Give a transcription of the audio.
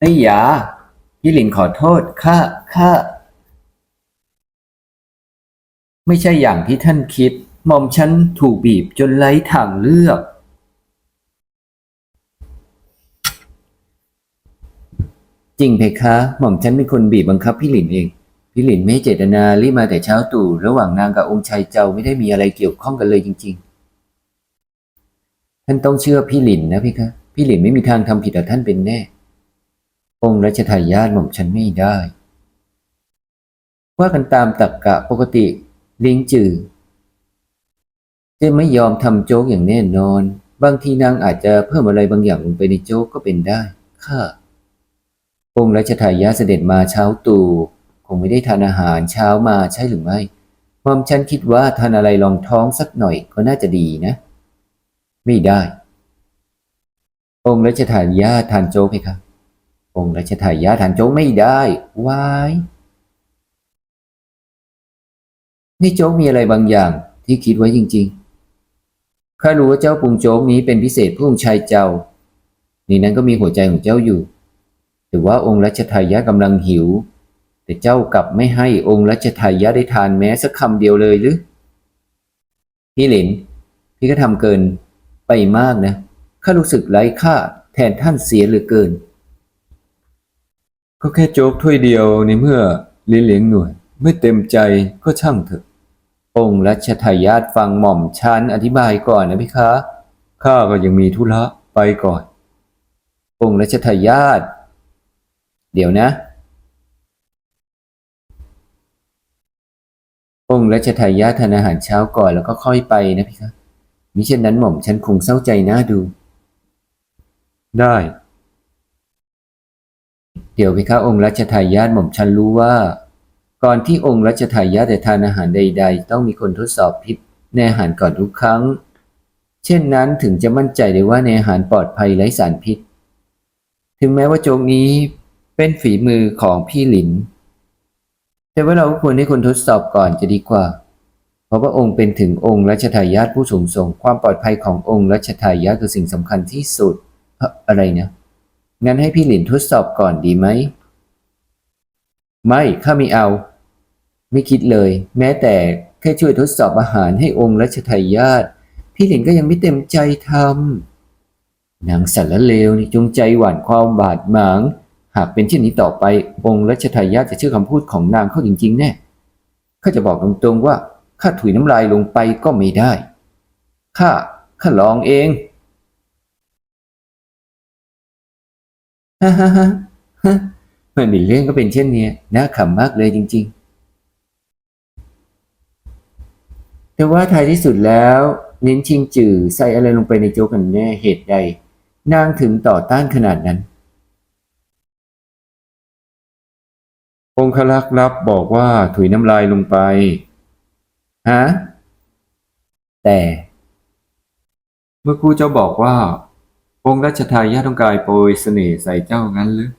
ไอ้ยาพี่หลินขอโทษข้าข้าไม่ใช่อย่างที่ท่านคิดหม่อมฉันถูกบีบจนไร้ทางเลือก จริงเพคะหม่อมฉันเป็นคนบีบบังคับพี่หลินเอง พี่หลินไม่เจตนารีบมาแต่เช้าตู่ระหว่างนางกับองค์ชายเจ้าไม่ได้มีอะไรเกี่ยวข้องกันเลยจริง ๆ ท่านต้องเชื่อพี่หลินนะพี่คะ พี่หลินไม่มีทางทำผิดต่อท่านเป็นแน่ องค์รัชทายาทหม่อมฉันไม่ได้ ว่ากันตามตรรกกะปกติลิงจือจะไม่ยอมทำโจ๊กอย่างแน่นอน บางทีนางอาจจะเพิ่มอะไรบางอย่างลงไปในโจ๊กก็เป็นได้ ค่ะ องค์รัชทายาทเสด็จมาเช้าตู่คงไม่ได้ทานอาหารเช้ามาใช่หรือไม่หม่อมฉันคิดว่าทานอะไรรองท้องสักหน่อยก็น่าจะดีนะ ไม่ได้ องค์รัชทายาททานโจ๊กไหมครับ องค์รัชทายาทานโจ๊กไม่ได้วายนี่โจ๊กมีอะไรบางอย่างที่คิดไว้จริงๆ ข้ารู้ว่าเจ้าปรุงโจ๊กนี้เป็นพิเศษผู้องชายเจ้า นี่นั้นก็มีหัวใจของเจ้าอยู่ แต่ว่าองค์รัชทายาทกำลังหิว แต่เจ้ากลับไม่ให้องค์รัชทายาทได้ทานแม้สักคำเดียวเลยหรือ พี่หลิน พี่ก็ทำเกินไปมากนะ ข้ารู้สึกไร้ค่าแทนท่านเสียเหลือเกิน ก็แค่โจ๊กถ้วยเดียวในเมื่อเลี้ยงเลี้ยงหน่วย ไม่เต็มใจก็ช่างเถอะ องค์รัชทายาทฟังหม่อมชันอธิบายก่อนนะพี่คะข้าก็ยังมีธุระไปก่อน องค์รัชทายาทเดี๋ยวนะ องค์รัชทายาททานอาหารเช้าก่อนแล้วก็ค่อยไปนะพี่คะมิเช่นนั้นหม่อมฉันคงเศร้าใจน่าดู ได้ เดี๋ยวพี่คะองค์รัชทายาทหม่อมฉันรู้ว่า ก่อนที่องค์รัชทายาทจะทานอาหารใด ๆ ต้องมีคนทดสอบพิษในอาหารก่อนทุกครั้ง เช่นนั้นถึงจะมั่นใจได้ว่าในอาหารปลอดภัยไร้สารพิษ ถึงแม้ว่าโจงนี้เป็นฝีมือของพี่หลิน แต่ว่าเราก็ควรให้คนทดสอบก่อนจะดีกว่า เพราะว่าองค์เป็นถึงองค์รัชทายาทผู้สูงส่ง ความปลอดภัยขององค์รัชทายาทคือสิ่งสำคัญที่สุดเอ่ออะไรนะ งั้นให้พี่หลินทดสอบก่อนดีไหม ไม่ข้าไม่เอา ไม่คิดเลย แม้แต่แค่ช่วยทดสอบอาหารให้องค์รัชทายาทพี่หลินก็ยังไม่เต็มใจทำนางสารเลวนี่จงใจหว่านความบาดหมาง หากเป็นเช่นนี้ต่อไปองค์รัชทายาทจะเชื่อคำพูดของนางเขาจริงๆแน่ข้าจะบอกตรงๆว่าข้าถุยน้ำลายลงไปก็ไม่ได้ข้าข้าลองเอง ฮ่าฮ่าฮ่าฮ่ามันมีเรื่องก็เป็นเช่นเนี้ยน่าขำมากเลยจริง ๆ แต่ว่าท้ายที่สุดแล้วเน้นชิงจื่อใส่อะไรลงไปในโจ๊กกันแน่เหตุใด นางถึงต่อต้านขนาดนั้น องคลักษ์รับบอกว่าถุยน้ำลายลงไป ฮะ แต่ เมื่อครูเจ้าบอกว่า องค์รัชทายาทต้องการโปรยเสน่ห์ใส่เจ้างั้นหรือ